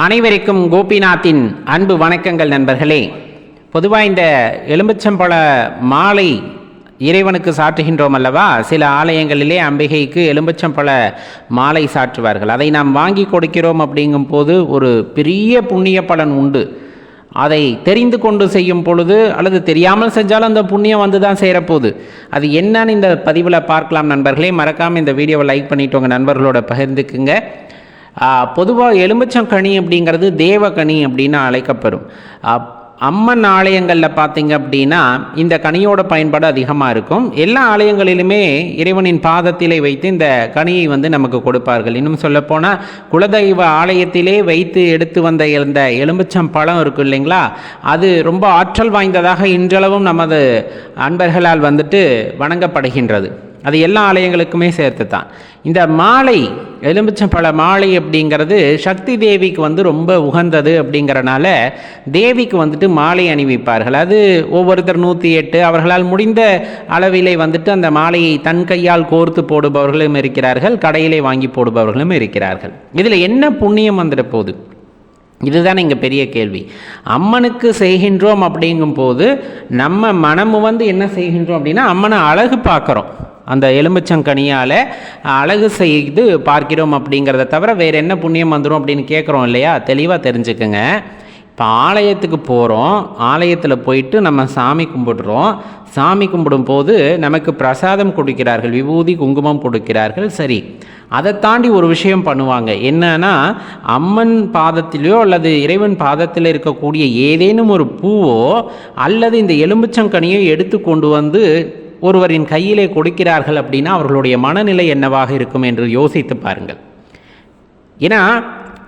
அனைவருக்கும் கோபிநாத்தின் அன்பு வணக்கங்கள் நண்பர்களே. பொதுவாக இந்த எலும்பிச்சம்பழ மாலை இறைவனுக்கு சாற்றுகின்றோம் அல்லவா? சில ஆலயங்களிலே அம்பிகைக்கு எலும்பிச்சம்பழ மாலை சாற்றுவார்கள். அதை நாம் வாங்கி கொடுக்கிறோம் அப்படிங்கும் போது ஒரு பெரிய புண்ணிய பலன் உண்டு. அதை தெரிந்து கொண்டு செய்யும் பொழுது அல்லது தெரியாமல் செஞ்சாலும் அந்த புண்ணியம் வந்து தான் சேரப்போகுது. அது என்னன்னு இந்த பதிவில் பார்க்கலாம் நண்பர்களே. மறக்காமல் இந்த வீடியோவை லைக் பண்ணிவிட்டு உங்கள் நண்பர்களோட பகிர்ந்துக்குங்க. பொதுவாக எலுமிச்சங்கனி அப்படிங்கிறது தேவகனி அப்படின்னு அழைக்கப்பெறும். அம்மன் ஆலயங்களில் பார்த்தீங்க அப்படின்னா இந்த கனியோட பயன்பாடு அதிகமாக இருக்கும். எல்லா ஆலயங்களிலுமே இறைவனின் பாதத்திலே வைத்து இந்த கனியை வந்து நமக்கு கொடுப்பார்கள். இன்னும் சொல்லப்போனால் குலதெய்வ ஆலயத்திலே வைத்து எடுத்து வந்த இருந்த எலுமிச்சம் பழம் இருக்கு இல்லைங்களா? அது ரொம்ப ஆற்றல் வாய்ந்ததாக இன்றளவும் நமது அன்பர்களால் வந்துட்டு வணங்கப்படுகின்றது. அது எல்லா ஆலயங்களுக்குமே சேர்த்து தான் இந்த மாலை எலுமிச்சம்பழ மாலை அப்படிங்கிறது சக்தி தேவிக்கு வந்து ரொம்ப உகந்தது அப்படிங்கிறனால தேவிக்கு வந்துட்டு மாலை அணிவிப்பார்கள். அது ஒவ்வொருத்தர் நூற்றி எட்டு அவர்களால் முடிந்த அளவிலே வந்துட்டு அந்த மாலையை தன் கையால் கோர்த்து போடுபவர்களும் இருக்கிறார்கள் கடையிலே வாங்கி போடுபவர்களும் இருக்கிறார்கள். இதில் என்ன புண்ணியம் வந்துட போகுது இதுதான் இங்கே பெரிய கேள்வி. அம்மனுக்கு செய்கின்றோம் அப்படிங்கும்போது நம்ம மனமு வந்து என்ன செய்கின்றோம் அப்படின்னா அம்மனை அழகு பார்க்குறோம். அந்த எலுமிச்சங்கனியால் அழகு செய்து பார்க்கிறோம் அப்படிங்கிறத தவிர வேறு என்ன புண்ணியம் வந்துடும் அப்படின்னு கேட்குறோம் இல்லையா? தெளிவாக தெரிஞ்சுக்கங்க. இப்போ ஆலயத்துக்கு போகிறோம் ஆலயத்தில் போயிட்டு நம்ம சாமி கும்பிடுறோம். சாமி கும்பிடும்போது நமக்கு பிரசாதம் கொடுக்கிறார்கள் விபூதி குங்குமம் கொடுக்கிறார்கள் சரி. அதை தாண்டி ஒரு விஷயம் பண்ணுவாங்க. என்னன்னா அம்மன் பாதத்திலேயோ அல்லது இறைவன் பாதத்தில் இருக்கக்கூடிய ஏதேனும் ஒரு பூவோ அல்லது இந்த எலும்புச்சங்கனியோ எடுத்து கொண்டு வந்து ஒருவரின் கையிலே கொடுக்கிறார்கள் அப்படின்னா அவர்களுடைய மனநிலை என்னவாக இருக்கும் என்று யோசித்து பாருங்கள். ஏன்னா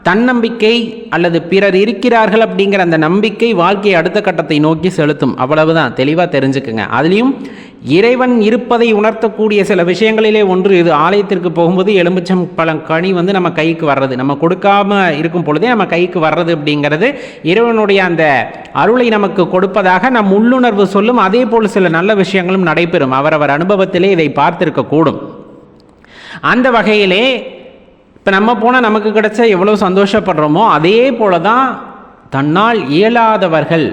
தன்னம்பிக்கை அல்லது பிறர் இருக்கிறார்கள் அப்படிங்கிற அந்த நம்பிக்கை வாழ்க்கையை அடுத்த கட்டத்தை நோக்கி செலுத்தும். அவ்வளவுதான். தெளிவாக தெரிஞ்சுக்குங்க. அதுலேயும் இறைவன் இருப்பதை உணர்த்தக்கூடிய சில விஷயங்களிலே ஒன்று இது. ஆலயத்திற்கு போகும்போது எலுமிச்சம் பழம் கனி வந்து நம்ம கைக்கு வர்றது. நம்ம கொடுக்காம இருக்கும் பொழுதே நம்ம கைக்கு வர்றது அப்படிங்கிறது இறைவனுடைய அந்த அருளை நமக்கு கொடுப்பதாக நம் உள்ளுணர்வு சொல்லும். அதே போல் சில நல்ல விஷயங்களும் நடைபெறும். அவரவர் அனுபவத்திலே இதை பார்த்திருக்கக்கூடும் அந்த வகையிலே இப்போ நம்ம போனால் நமக்கு கிடைச்ச எவ்வளோ சந்தோஷப்படுறோமோ அதே போல தான் தன்னால் இயலாதவர்கள்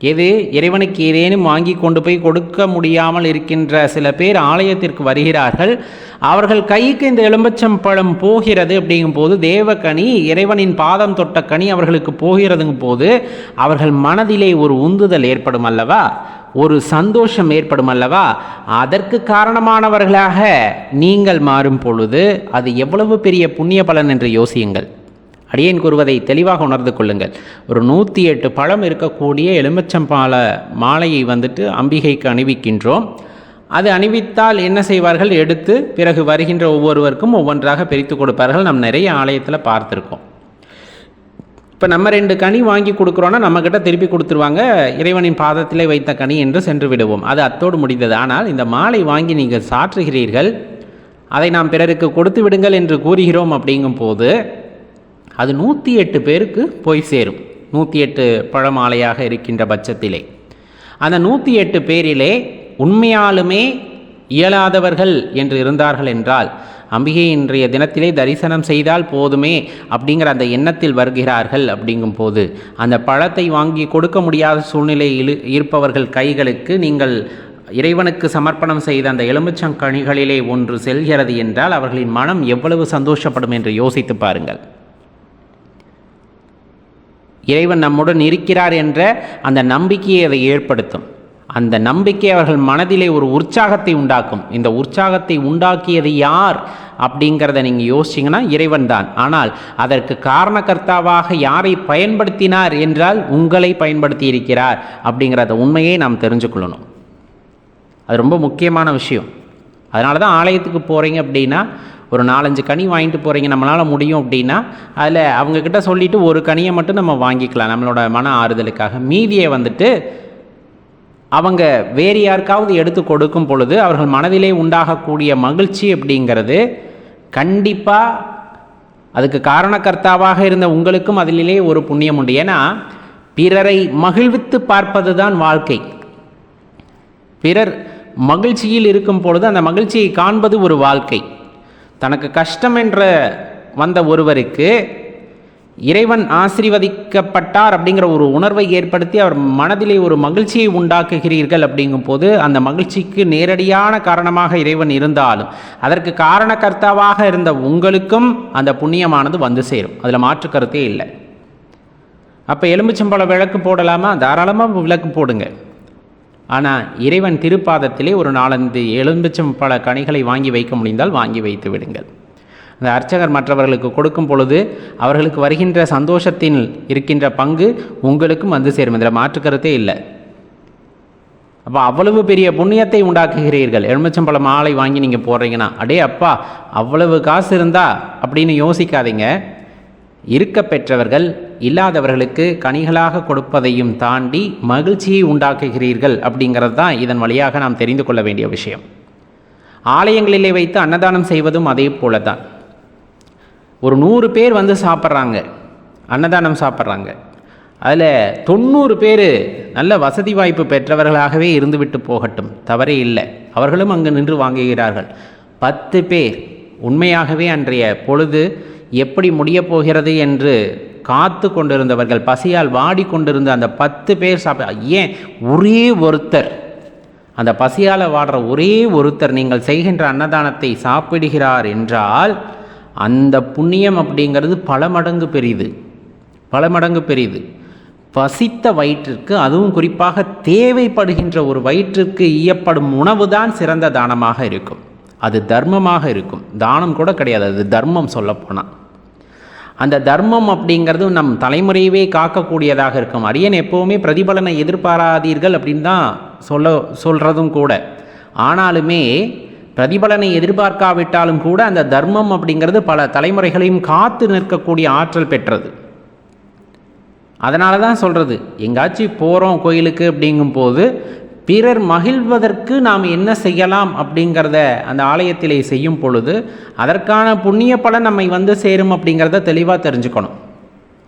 எது? இறைவனுக்கு ஏதேனும் வாங்கி கொண்டு போய் கொடுக்க முடியாமல் இருக்கின்ற சில பேர் ஆலயத்திற்கு வருகிறார்கள். அவர்கள் கைக்கு இந்த எலும்பச்சம் பழம் போகிறது அப்படிங்கும்போது தேவக்கனி இறைவனின் பாதம் தொட்ட கனி அவர்களுக்கு போகிறதுங்கும் போது அவர்கள் மனதிலே ஒரு உந்துதல் ஏற்படும் அல்லவா? ஒரு சந்தோஷம் ஏற்படும் அல்லவா? அதற்கு காரணமானவர்களாக நீங்கள் மாறும் பொழுது அது எவ்வளவு பெரிய புண்ணிய பலன் என்று யோசியுங்கள். அடியேன் கூறுவதை தெளிவாக உணர்ந்து கொள்ளுங்கள். ஒரு நூற்றி எட்டு பழம் இருக்கக்கூடிய எலுமிச்சம்பால மாலையை வந்துட்டு அம்பிகைக்கு அணிவிக்கின்றோம். அது அணிவித்தால் என்ன செய்வார்கள்? எடுத்து பிறகு வருகின்ற ஒவ்வொருவருக்கும் ஒவ்வொன்றாக பிரித்து கொடுப்பார்கள். நாம் நிறைய ஆலயத்தில் பார்த்துருக்கோம். இப்போ நம்ம ரெண்டு கனி வாங்கி கொடுக்குறோன்னா நம்மக்கிட்ட திருப்பி கொடுத்துருவாங்க. இறைவனின் பாதத்திலே வைத்த கனி என்று சென்று விடுவோம். அது அத்தோடு முடிந்தது. ஆனால் இந்த மாலை வாங்கி நீங்கள் சாற்றுகிறீர்கள். அதை நாம் பிறருக்கு கொடுத்து விடுங்கள் என்று கூறுகிறோம் அப்படிங்கும் போது அது நூற்றி எட்டு பேருக்கு போய் சேரும். நூற்றி எட்டு பழமாலையாக இருக்கின்ற பட்சத்திலே. அந்த நூற்றி எட்டு பேரிலே உண்மையாலுமே இயலாதவர்கள் என்று இருந்தார்கள் என்றால் அம்பிகை இன்றைய தினத்திலே தரிசனம் செய்தால் போதுமே அப்படிங்கிற அந்த எண்ணத்தில் வருகிறார்கள் அப்படிங்கும் போது அந்த பழத்தை வாங்கி கொடுக்க முடியாத சூழ்நிலையில் இருப்பவர்கள் கைகளுக்கு நீங்கள் இறைவனுக்கு சமர்ப்பணம் செய்த அந்த எலுமிச்சங்கனிகளிலே ஒன்று செல்கிறது என்றால் அவர்களின் மனம் எவ்வளவு சந்தோஷப்படும் என்று யோசித்து பாருங்கள். இறைவன் நம்முடன் இருக்கிறார் என்ற அந்த நம்பிக்கையை அதை ஏற்படுத்தும். அந்த நம்பிக்கை அவர்கள் மனதிலே ஒரு உற்சாகத்தை உண்டாக்கும். இந்த உற்சாகத்தை உண்டாக்கியது யார் அப்படிங்கிறத நீங்கள் யோசிச்சிங்கன்னா இறைவன் தான். ஆனால் அதற்கு காரணகர்த்தாவாக யாரை பயன்படுத்தினார் என்றால் உங்களை பயன்படுத்தி இருக்கிறார் அப்படிங்கிறத உண்மையை நாம் தெரிஞ்சுக்கொள்ளணும் அது ரொம்ப முக்கியமான விஷயம். அதனால தான் ஆலயத்துக்கு போகிறீங்க அப்படின்னா ஒரு நாலஞ்சு கனி வாங்கிட்டு போகிறீங்க நம்மளால் முடியும் அப்படின்னா அதில் அவங்கக்கிட்ட சொல்லிவிட்டு ஒரு கனியை மட்டும் நம்ம வாங்கிக்கலாம் நம்மளோட மன ஆறுதலுக்காக. மீதியை வந்துட்டு அவங்க வேறு யாருக்காவது எடுத்து கொடுக்கும் பொழுது அவர்கள் மனதிலே உண்டாகக்கூடிய மகிழ்ச்சி அப்படிங்கிறது கண்டிப்பாக அதுக்கு காரணக்கர்த்தாவாக இருந்த உங்களுக்கும் அதிலே ஒரு புண்ணியம் உண்டு. ஏன்னா பிறரை மகிழ்வித்து பார்ப்பது தான் வாழ்க்கை. பிறர் மகிழ்ச்சியில் இருக்கும் பொழுது அந்த மகிழ்ச்சியை காண்பது ஒரு வாழ்க்கை. தனக்கு கஷ்டம் என்ற வந்த ஒருவருக்கு இறைவன் ஆசீர்வதிக்கப்பட்டார் அப்படிங்கிற ஒரு உணர்வை ஏற்படுத்தி அவர் மனதிலே ஒரு மகிழ்ச்சியை உண்டாக்குகிறீர்கள் அப்படிங்கும் போது அந்த மகிழ்ச்சிக்கு நேரடியான காரணமாக இறைவன் இருந்தாலும் அதற்கு காரணக்கர்த்தாவாக இருந்த உங்களுக்கும் அந்த புண்ணியமானது வந்து சேரும். அதில் மாற்று கருத்தே இல்லை. அப்போ எலும்புச்சம்பழம் விளக்கு போடலாமா? தாராளமாக விளக்கு போடுங்க. ஆனால் இறைவன் திருப்பாதத்திலே ஒரு நாலந்து எலும்புச்சம்பழ கனிகளை வாங்கி வைக்க முடிந்தால் வாங்கி வைத்து விடுங்கள். அந்த அர்ச்சகர் மற்றவர்களுக்கு கொடுக்கும் பொழுது அவர்களுக்கு வருகின்ற சந்தோஷத்தில் இருக்கின்ற பங்கு உங்களுக்கும் வந்து சேரும். இதில் மாற்று கருத்தே இல்லை. அப்போ அவ்வளவு பெரிய புண்ணியத்தை உண்டாக்குகிறீர்கள். எலுமிச்சம்பழம் மாலை வாங்கி நீங்கள் போடுறீங்கன்னா அடே அப்பா அவ்வளவு காசு இருந்தா அப்படின்னு யோசிக்காதீங்க. இருக்க பெற்றவர்கள் இல்லாதவர்களுக்கு கனிகளாக கொடுப்பதையும் தாண்டி மகிழ்ச்சியை உண்டாக்குகிறீர்கள் அப்படிங்கிறது தான் இதன் வழியாக நாம் தெரிந்து கொள்ள வேண்டிய விஷயம். ஆலயங்களிலே வைத்து அன்னதானம் செய்வதும் அதே போல தான் ஒரு நூறு பேர் வந்து சாப்பிட்றாங்க. அன்னதானம் சாப்பிட்றாங்க. அதில் தொண்ணூறு பேர் நல்ல வசதி வாய்ப்பு பெற்றவர்களாகவே இருந்துவிட்டு போகட்டும். தவறே இல்லை. அவர்களும் அங்கு நின்று வாங்குகிறார்கள். பத்து பேர். உண்மையாகவே அன்றைய பொழுது எப்படி முடியப் போகிறது என்று காத்து கொண்டிருந்தவர்கள் பசியால் வாடி கொண்டிருந்த அந்த பத்து பேர் சாப்பிட ஏன்? ஒரே ஒருத்தர். அந்த பசியால் வாடுற ஒரே ஒருத்தர் நீங்கள் செய்கின்ற அன்னதானத்தை சாப்பிடுகிறார் என்றால் அந்த புண்ணியம் அப்படிங்கிறது பல மடங்கு பெரிது. பல மடங்கு பெரிது. பசித்த வயிற்றிற்கு அதுவும் குறிப்பாக தேவைப்படுகின்ற ஒரு வயிற்றிற்கு ஈயப்படும் உணவு தான் சிறந்த தானமாக இருக்கும். அது தர்மமாக இருக்கும். தானம் கூட கிடையாது. அது தர்மம் சொல்லப்போனால் அந்த தர்மம் அப்படிங்கிறது நம் தலைமுறையவே காக்கக்கூடியதாக இருக்கும். அரியன் எப்போவுமே பிரதிபலனை எதிர்பாராதீர்கள் அப்படின்னு தான் சொல்ல சொல்கிறதும் கூட. ஆனாலுமே பிரதிபலனை எதிர்பார்க்காவிட்டாலும் கூட அந்த தர்மம் அப்படிங்கிறது பல தலைமுறைகளையும் காத்து நிற்கக்கூடிய ஆற்றல் பெற்றது. அதனால தான் சொல்கிறது எங்காச்சும் போகிறோம் கோயிலுக்கு அப்படிங்கும்போது பிறர் மகிழ்வதற்கு நாம் என்ன செய்யலாம் அப்படிங்கிறத அந்த ஆலயத்திலே செய்யும் பொழுது அதற்கான புண்ணிய பலன் நம்மை வந்து சேரும் அப்படிங்கிறத தெளிவாக தெரிஞ்சுக்கணும்.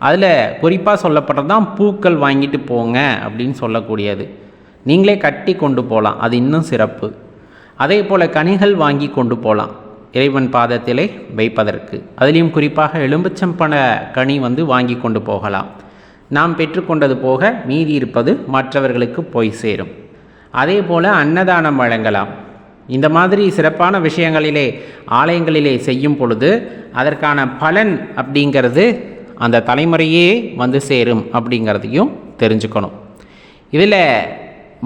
அதில் குறிப்பாக சொல்லப்படுறது தான் பூக்கள் வாங்கிட்டு போங்க அப்படின்னு சொல்லக்கூடியது. நீங்களே கட்டி கொண்டு போகலாம் அது இன்னும் சிறப்பு. அதே போல் கனிகள் வாங்கி கொண்டு போகலாம் இறைவன் பாதத்திலே வைப்பதற்கு. அதுலேயும் குறிப்பாக எலும்புச்சம்பன கனி வந்து வாங்கி கொண்டு போகலாம். நாம் பெற்றுக்கொண்டது போக மீதி இருப்பது மற்றவர்களுக்கு போய் சேரும். அதே போல் அன்னதானம் வழங்கலாம். இந்த மாதிரி சிறப்பான விஷயங்களிலே ஆலயங்களிலே செய்யும் பொழுது அதற்கான பலன் அப்படிங்கிறது அந்த தலைமுறையே வந்து சேரும் அப்படிங்கிறதையும் தெரிஞ்சுக்கணும். இதில்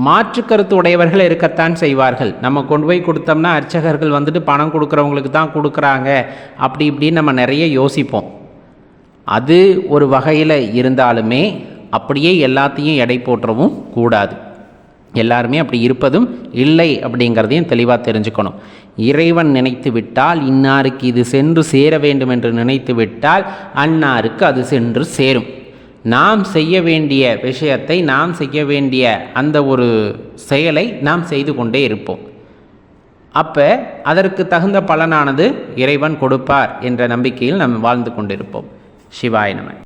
மாற்று கருத்து உடையவர்கள் இருக்கத்தான் செய்வார்கள். நம்ம கொண்டு போய் கொடுத்தோம்னா அர்ச்சகர்கள் வந்துட்டு பணம் கொடுக்குறவங்களுக்கு தான் கொடுக்குறாங்க. அப்படி இப்படின்னு நம்ம நிறைய யோசிப்போம். அது ஒரு வகையில் இருந்தாலுமே அப்படியே எல்லாத்தையும் எடை போட்டுறவும் கூடாது. எல்லாருமே அப்படி இருப்பதும் இல்லை அப்படிங்கிறதையும் தெளிவாக தெரிஞ்சுக்கணும். இறைவன் நினைத்து விட்டால் இன்னாருக்கு இது சென்று சேர வேண்டும் என்று நினைத்து விட்டால் அன்னாருக்கு அது சென்று சேரும். நாம் செய்ய வேண்டிய விஷயத்தை நாம் செய்ய வேண்டிய அந்த ஒரு செயலை நாம் செய்து கொண்டே இருப்போம். அப்போ அதற்கு தகுந்த பலனானது இறைவன் கொடுப்பார் என்ற நம்பிக்கையில் நாம் வாழ்ந்து கொண்டிருப்போம். சிவாய நம.